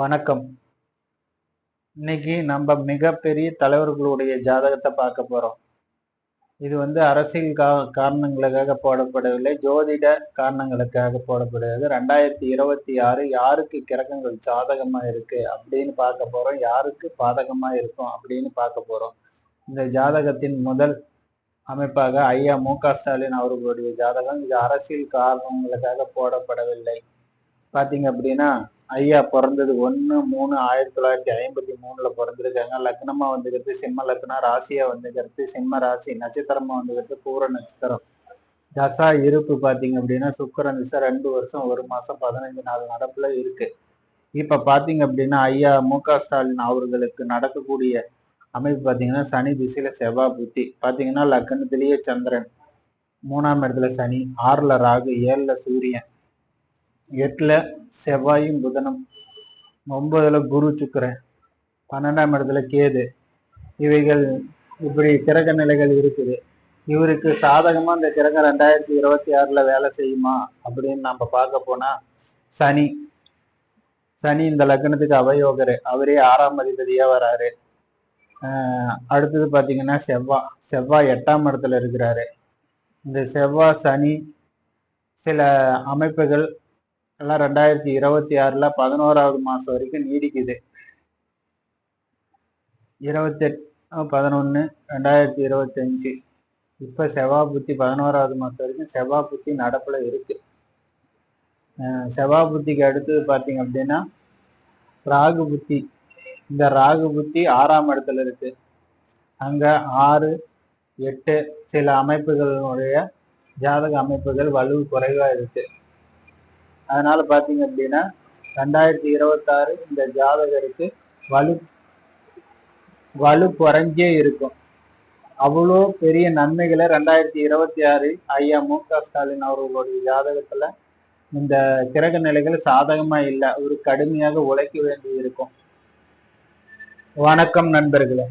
வணக்கம். இன்னைக்கு நம்ம மிகப்பெரிய தலைவர்களுடைய ஜாதகத்தை பார்க்க போறோம். இது வந்து அரசியல் கா காரணங்களுக்காக போடப்படவில்லை. ஜோதிட காரணங்களுக்காக போடப்படுகிறது. ரெண்டாயிரத்தி இருபத்தி ஆறு யாருக்கு கிரகங்கள் ஜாதகமா இருக்கு அப்படின்னு பார்க்க போறோம். யாருக்கு பாதகமா இருக்கும் அப்படின்னு பார்க்க போறோம். இந்த ஜாதகத்தின் முதல் அமைப்பாக ஐயா மு க ஸ்டாலின் அவர்களுடைய ஜாதகம். இது அரசியல் காரணங்களுக்காக போடப்படவில்லை. பார்த்தீங்க அப்படின்னா ஐயா பிறந்தது ஒன்று மூணு ஆயிரத்தி தொள்ளாயிரத்தி ஐம்பத்தி மூணுல பிறந்திருக்காங்க. லக்னமா வந்துக்கிறது சிம்ம லக்னம் ராசியா வந்துக்கிறது சிம்ம ராசி நட்சத்திரமா வந்துக்கிறது பூர நட்சத்திரம். தசா இருப்பு பாத்தீங்க அப்படின்னா சுக்கரன் திசை ரெண்டு வருஷம் ஒரு மாசம் பதினஞ்சு நாள் நடப்புல இருக்கு. இப்ப பாத்தீங்க அப்படின்னா ஐயா மு க ஸ்டாலின் அவர்களுக்கு நடக்கக்கூடிய அமைப்பு பாத்தீங்கன்னா சனி திசையில செவ்வாய் புத்தி. பாத்தீங்கன்னா லக்னத்திலேயே சந்திரன் மூணாம் இடத்துல சனி ஆறுல ராகு ஏழுல சூரியன். எட்டில் செவ்வாயும் புதனும். ஒன்பதில் குரு சுக்கரன். பன்னெண்டாம் இடத்துல கேது. இவைகள் இப்படி கிரக நிலைகள் இருக்குது. இவருக்கு சாதகமாக இந்த கிரகம் ரெண்டாயிரத்தி இருபத்தி ஆறில் வேலை செய்யுமா அப்படின்னு நம்ம பார்க்க போனால் சனி. சனி இந்த லக்னத்துக்கு அவயோகர். அவரே ஆறாம் அதிபதியாக வராரு. அடுத்தது பார்த்தீங்கன்னா செவ்வாய் செவ்வாய் எட்டாம் இடத்துல இருக்கிறாரு. இந்த செவ்வாய் சனி சில அமைப்புகள் எல்லாம் ரெண்டாயிரத்தி இருபத்தி ஆறுல பதினோராவது மாசம் வரைக்கும் நீடிக்குது. இருபத்தெட்டு பதினொன்னு ரெண்டாயிரத்தி இருபத்தஞ்சு. இப்ப செவ்வாய் புத்தி பதினோராவது மாசம் வரைக்கும் செவ்வாய் புத்தி நடப்புல இருக்கு. அஹ் செவ்வாய் புத்திக்கு அடுத்தது பாத்தீங்க அப்படின்னா ராகு புத்தி. இந்த ராகு புத்தி ஆறாம் இடத்துல இருக்கு. அங்க ஆறு எட்டு சில அமைப்புகளுடைய ஜாதக அமைப்புகள் வலு குறைவா இருக்கு. அதனால பாத்தீங்க அப்படின்னா ரெண்டாயிரத்தி இருபத்தாறு இந்த ஜாதகருக்கு வலு வலு குறைஞ்சே இருக்கும். அவ்வளோ பெரிய நன்மைகளை ரெண்டாயிரத்தி இருபத்தி ஆறு ஐயா மு க ஸ்டாலின் அவர்களுடைய ஜாதகத்துல இந்த கிரக நிலைகள் சாதகமா இல்லை. ஒரு கடுமையாக உழைக்க வேண்டி இருக்கும். வணக்கம் நண்பர்களே.